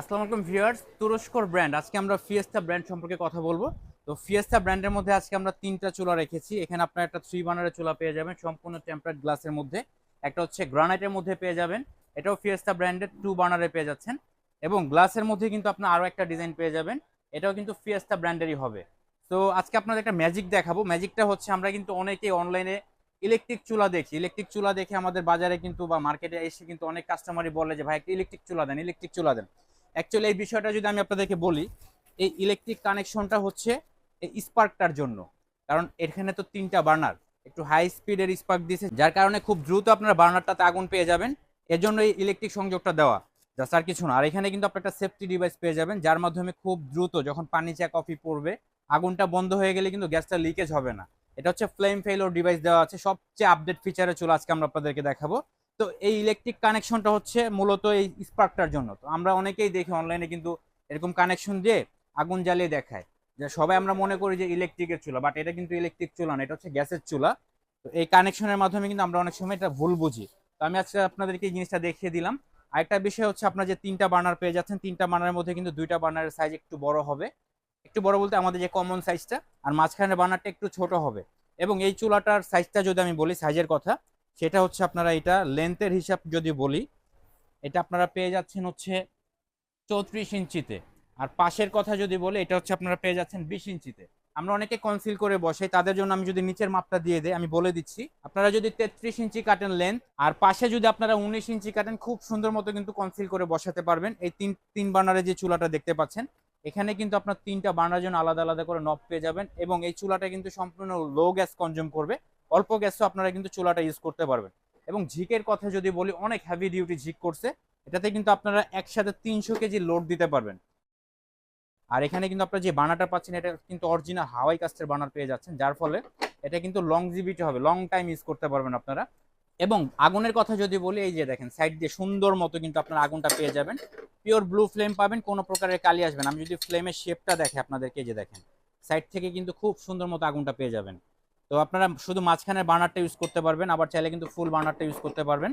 আসসালামু আলাইকুম viewers, তুরস্কর brand. আজকে আমরা ফিয়েস্তা ব্র্যান্ড সম্পর্কে কথা বলব। তো ফিয়েস্তা ব্র্যান্ডের মধ্যে আজকে আমরা তিনটা চুলা রেখেছি। এখানে আপনার একটা থ্রি বার্নারের চুলা পেয়ে যাবেন, সম্পূর্ণ টেম্পারেট গ্লাসের মধ্যে। একটা হচ্ছে গ্রানাইটের মধ্যে পেয়ে যাবেন। এটাও ফিয়েস্তা ব্র্যান্ডের টু বার্নারে পেয়ে যাচ্ছেন। এবং গ্লাসের মধ্যে কিন্তু আপনার আরও একটা ডিজাইন পেয়ে যাবেন। এটাও কিন্তু ফিয়েস্তা ব্র্যান্ডেরই হবে। তো আজকে আপনাদের একটা ম্যাজিক দেখাবো। ম্যাজিকটা হচ্ছে আমরা কিন্তু অনেকেই অনলাইনে ইলেকট্রিক চুলা দেখি। ইলেকট্রিক চুলা দেখে আমাদের বাজারে কিন্তু বা মার্কেটে এসে কিন্তু অনেক কাস্টমারই বলে যে, ভাই, একটা ইলেকট্রিক চুলা দেন ইলেকট্রিক চুলা দেন। অ্যাকচুয়ালি এই বিষয়টা যদি আমি আপনাদেরকে বলি, এই ইলেকট্রিক কানেকশনটা হচ্ছে এই স্পার্কটার জন্য। কারণ এখানে তো তিনটা বার্নার একটু হাই স্পিডের স্পার্ক দিয়েছে যার কারণে খুব দ্রুত আপনারা বার্নারটাতে আগুন পেয়ে যাবেন। এর জন্য এই ইলেকট্রিক সংযোগটা দেওয়া। জাস্ট আর কিছু না। আর এখানে কিন্তু আপনি একটা সেফটি ডিভাইস পেয়ে যাবেন, যার মাধ্যমে খুব দ্রুত যখন পানি চা কফি পড়বে, আগুনটা বন্ধ হয়ে গেলে কিন্তু গ্যাসটা লিকেজ হবে না। এটা হচ্ছে ফ্লেম ফেলোর ডিভাইস দেওয়া আছে। সবচেয়ে আপডেট ফিচারে চলে আজকে আমরা আপনাদেরকে দেখাবো। তো এই ইলেকট্রিক কানেকশনটা হচ্ছে মূলত এই স্পার্কটার জন্য। তো আমরা অনেকেই দেখি অনলাইনে কিন্তু এরকম কানেকশন দিয়ে আগুন জ্বালিয়ে দেখায়। যে সবাই আমরা মনে করি যে ইলেকট্রিকের চুলা বাট এটা কিন্তু ইলেকট্রিক চুলা না, এটা হচ্ছে গ্যাসের চুলা। তো এই কানেকশনের মাধ্যমে কিন্তু আমরা অনেক সময় এটা ভুল বুঝি। তো আমি আজকে আপনাদেরকে এই জিনিসটা দেখিয়ে দিলাম। আরেকটা বিষয় হচ্ছে আপনার যে তিনটা বার্নার পেয়ে যাচ্ছেন, তিনটা বার্নারের মধ্যে কিন্তু দুইটা বার্নারের সাইজ একটু বড় হবে। একটু বড় বলতে আমাদের যে কমন সাইজটা আর মাঝখানের বার্নারটা একটু ছোট হবে। এবং এই চুলাটার সাইজটা যদি আমি বলি সাইজের কথা সেটা হচ্ছে আপনারা এটা লেন্থের হিসাব যদি বলি, এটা আপনারা পেয়ে যাচ্ছেন হচ্ছে চৌত্রিশ ইঞ্চিতে। আর পাশের কথা যদি বলি, এটা হচ্ছে আপনারা পেয়ে যাচ্ছেন বিশ ইঞ্চিতে। আমরা অনেকে কনসিল করে বসাই, তাদের জন্য আমি যদি নিচের মাপটা দিয়ে দেই, আমি বলে দিচ্ছি। আপনারা যদি তেত্রিশ ইঞ্চি কাটেন লেন্থ আর পাশে যদি আপনারা উনিশ ইঞ্চি কাটেন, খুব সুন্দর মতো কিন্তু কনসিল করে বসাতে পারবেন। এই তিন তিন বার্নারে যে চুলাটা দেখতে পাচ্ছেন, এখানে কিন্তু আপনার তিনটা বার্নার জন্য আলাদা আলাদা করে নব পেয়ে যাবেন এবং এই চুলাটা কিন্তু সম্পূর্ণ লো গ্যাস কনজিউম করবে। অল্প গ্যাসও আপনারা কিন্তু চুলাটা ইউজ করতে পারবেন। এবং ঝিকের কথা যদি বলি, অনেক হেভি ডিউটি ঝিক করছে। এটাতে কিন্তু আপনারা একসাথে তিনশো কেজি লোড দিতে পারবেন। আর এখানে কিন্তু আপনারা যে বানাটা পাচ্ছেন, এটা কিন্তু অরিজিনাল হাওয়াই কাস্টের বানার পেয়ে যাচ্ছেন। যার ফলে এটা কিন্তু লং জিবিটি হবে লং টাইম ইউজ করতে পারবেন আপনারা। এবং আগুনের কথা যদি বলি, এই যে দেখেন সাইড দিয়ে সুন্দর মতো কিন্তু আপনারা আগুনটা পেয়ে যাবেন। পিওর ব্লু ফ্লেম পাবেন, কোনো প্রকারের কালি আসবেন আমি যদি ফ্লেমের শেপটা দেখে আপনাদেরকে যে দেখেন সাইড থেকে কিন্তু খুব সুন্দর মতো আগুনটা পেয়ে যাবেন। তো আপনারা শুধু মাঝখানের বার্নারটা ইউজ করতে পারবেন, আবার চাইলে কিন্তু ফুল বার্নারটা ইউজ করতে পারবেন।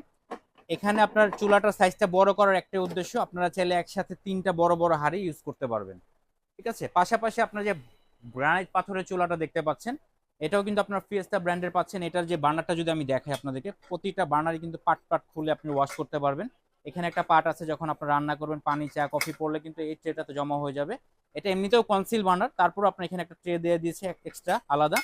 এখানে আপনার চুলাটার সাইজটা বড় করার একটাই উদ্দেশ্য, আপনারা চাইলে একসাথে তিনটা বড় বড় হাড়ি ইউজ করতে পারবেন। ঠিক আছে? পাশাপাশি আপনার যে গ্রানাইট পাথরের চুলাটা দেখতে পাচ্ছেন, এটাও কিন্তু আপনার ফিয়েস্তা ব্র্যান্ডের পাচ্ছেন। এটার যে বার্নারটা যদি আমি দেখাই আপনাদেরকে, প্রতিটা বার্নারই কিন্তু পাট পাট খুলে আপনি ওয়াশ করতে পারবেন। এখানে একটা পার্ট আছে যখন আপনার রান্না করবেন, পানি, চা কফি পড়লে কিন্তু এই ট্রেটাতে জমা হয়ে যাবে। এটা এমনিতেও কনসিল বার্নার তারপর আপনার এখানে একটা ট্রে দিয়ে দিয়েছে এক্সট্রা আলাদা।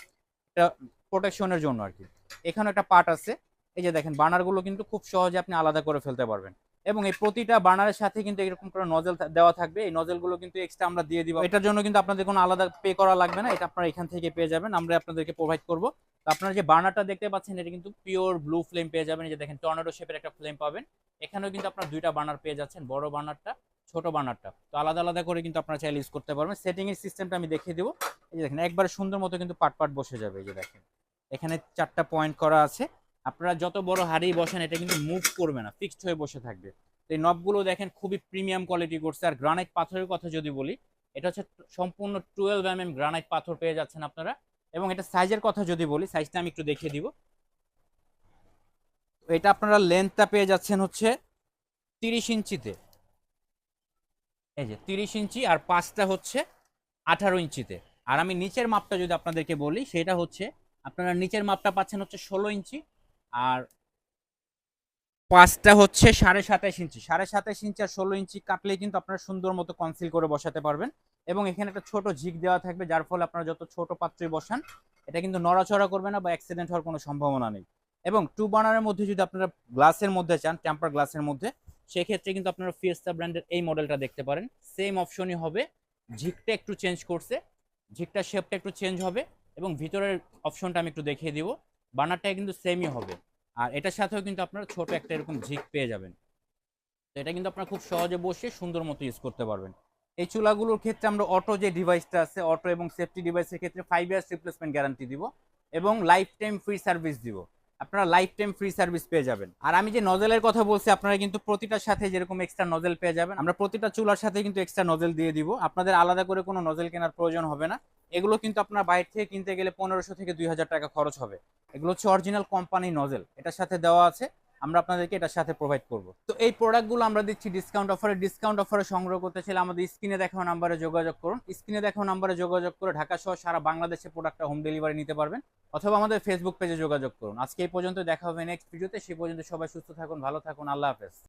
এটা প্রোটেকশনের জন্য আর কি এখানে একটা পার্ট আছে। এই যে দেখেন বার্নারগুলো কিন্তু খুব সহজে আপনি আলাদা করে ফেলতে পারবেন। এবং এই প্রতিটা বার্নারের সাথে কিন্তু এরকম করে নজেল দেওয়া থাকবে। এই নজেলগুলো কিন্তু এক্সট্রা আমরা দিয়ে দিব। এটার জন্য কিন্তু আপনাদের কোনো আলাদা পে করা লাগবে না। এটা আপনারা এখান থেকে পেয়ে যাবেন। আমরা আপনাদেরকে প্রোভাইড করব। তো আপনারা যে বার্নারটা দেখতে পাচ্ছেন, এটা কিন্তু পিওর ব্লু ফ্লেম পেয়ে যাবেন। এই যে দেখেন টর্নেডো শেপের একটা ফ্লেম পাবেন। এখানেও কিন্তু আপনারা দুইটা বার্নার পেয়ে যাচ্ছেন। বড় বার্নারটা ছোট বার্নারটা তো আলাদা আলাদা করে কিন্তু আপনারা চাইলে ইউজ করতে পারবেন। সেটিং এর সিস্টেমটা আমি দেখিয়ে দেবো। এই যে দেখেন, একবারে সুন্দর মতো কিন্তু পাট পাট বসে যাবে এই যে দেখেন। এখানে চারটা পয়েন্ট করা আছে। আপনারা যত বড় হাড়ি বসেন, এটা কিন্তু মুভ করবে না ফিক্সড হয়ে বসে থাকবে। তো এই নবগুলো দেখেন, খুবই প্রিমিয়াম কোয়ালিটি করছে। আর গ্রানাইট পাথরের কথা যদি বলি, এটা হচ্ছে সম্পূর্ণ টুয়েলভ এম এম গ্রানাইট পাথর পেয়ে যাচ্ছেন আপনারা। এবং এটা সাইজের কথা যদি বলি সাইজটা আমি একটু দেখিয়ে দিব। এটা আপনারা লেন্থটা পেয়ে যাচ্ছেন হচ্ছে তিরিশ ইঞ্চিতে। এই যে তিরিশ ইঞ্চি আর পাঁচটা হচ্ছে আঠারো ইঞ্চিতে। আর আমি নিচের মাপটা যদি আপনাদেরকে বলি, সেটা হচ্ছে, আপনারা নিচের মাপটা পাচ্ছেন হচ্ছে ষোলো ইঞ্চি আর পাঁচটা হচ্ছে সাড়ে সাতাশ ইঞ্চি। সাড়ে সাতাশ ইঞ্চি আর ষোলো ইঞ্চি কাটলে কিন্তু আপনারা সুন্দর মতো কনসিল করে বসাতে পারবেন। এবং এখানে একটা ছোট ঝিক দেওয়া থাকবে, যার ফলে আপনারা যত ছোট পাত্রই বসান, এটা কিন্তু নড়াচড়া করবে না বা অ্যাক্সিডেন্ট হওয়ার কোনো সম্ভাবনা নেই। এবং টু বার্নারের মধ্যে যদি আপনারা গ্লাসের মধ্যে চান টেম্পার গ্লাসের মধ্যে, সেক্ষেত্রে কিন্তু আপনারা ফিয়েস্তা ব্র্যান্ডের এই মডেলটা দেখতে পারেন। সেম অপশনই হবে, ঝিকটা একটু চেঞ্জ করছে ঝিকটার শেপটা একটু চেঞ্জ হবে এবং ভিতরের অপশনটা আমি একটু দেখিয়ে দিব। বানারটা কিন্তু সেমই হবে। আর এটার সাথেও কিন্তু আপনারা ছোট একটা এরকম ঝিক পেয়ে যাবেন। তো এটা কিন্তু আপনারা খুব সহজে বসে সুন্দর মতো ইউজ করতে পারবেন। এই চুলাগুলোর ক্ষেত্রে আমরা অটো যে ডিভাইসটা আছে অটো এবং সেফটি ডিভাইসের ক্ষেত্রে ফাইভ ইয়ার্স রিপ্লেসমেন্ট গ্যারান্টি দিব এবং লাইফ টাইম ফ্রি সার্ভিস দিব। আপনারা লাইফ টাইম ফ্রি সার্ভিস পেয়ে যাবেন। আর আমি যে নজেলের কথা বলছি, আপনারা কিন্তু প্রতিটার সাথে যেরকম এক্সট্রা নজেল পেয়ে যাবেন, আমরা প্রতিটা চুলার সাথে কিন্তু এক্সট্রা নজেল দিয়ে দিব। আপনাদের আলাদা করে কোনো নজেল কেনার প্রয়োজন হবে না। এগুলো কিন্তু আপনার বাইরে থেকে কিনতে গেলে পনেরোশো থেকে দুই হাজার টাকা খরচ হবে। এগুলো হচ্ছে অরিজিনাল কোম্পানি নজেল এটার সাথে দেওয়া আছে। আমরা আপনাদেরকে এটার সাথে প্রোভাইড করব। তো এই প্রোডাক্টগুলো আমরা দিচ্ছি ডিসকাউন্ট অফারে ডিসকাউন্ট অফারে সংগ্রহ করতে চাইলে আমাদের স্ক্রিনে দেখানো নাম্বারে যোগাযোগ করুন। স্ক্রিনে দেখানো নাম্বারে যোগাযোগ করে ঢাকা সহ সারা বাংলাদেশে প্রোডাক্টটা হোম ডেলিভারি নিতে পারবেন। অথবা আমাদের ফেসবুক পেজে যোগাযোগ করুন। আজকে এই পর্যন্ত দেখা হবে নেক্সট ভিডিওতে সে পর্যন্ত সবাই সুস্থ থাকুন, ভালো থাকুন। আল্লাহ হাফেজ।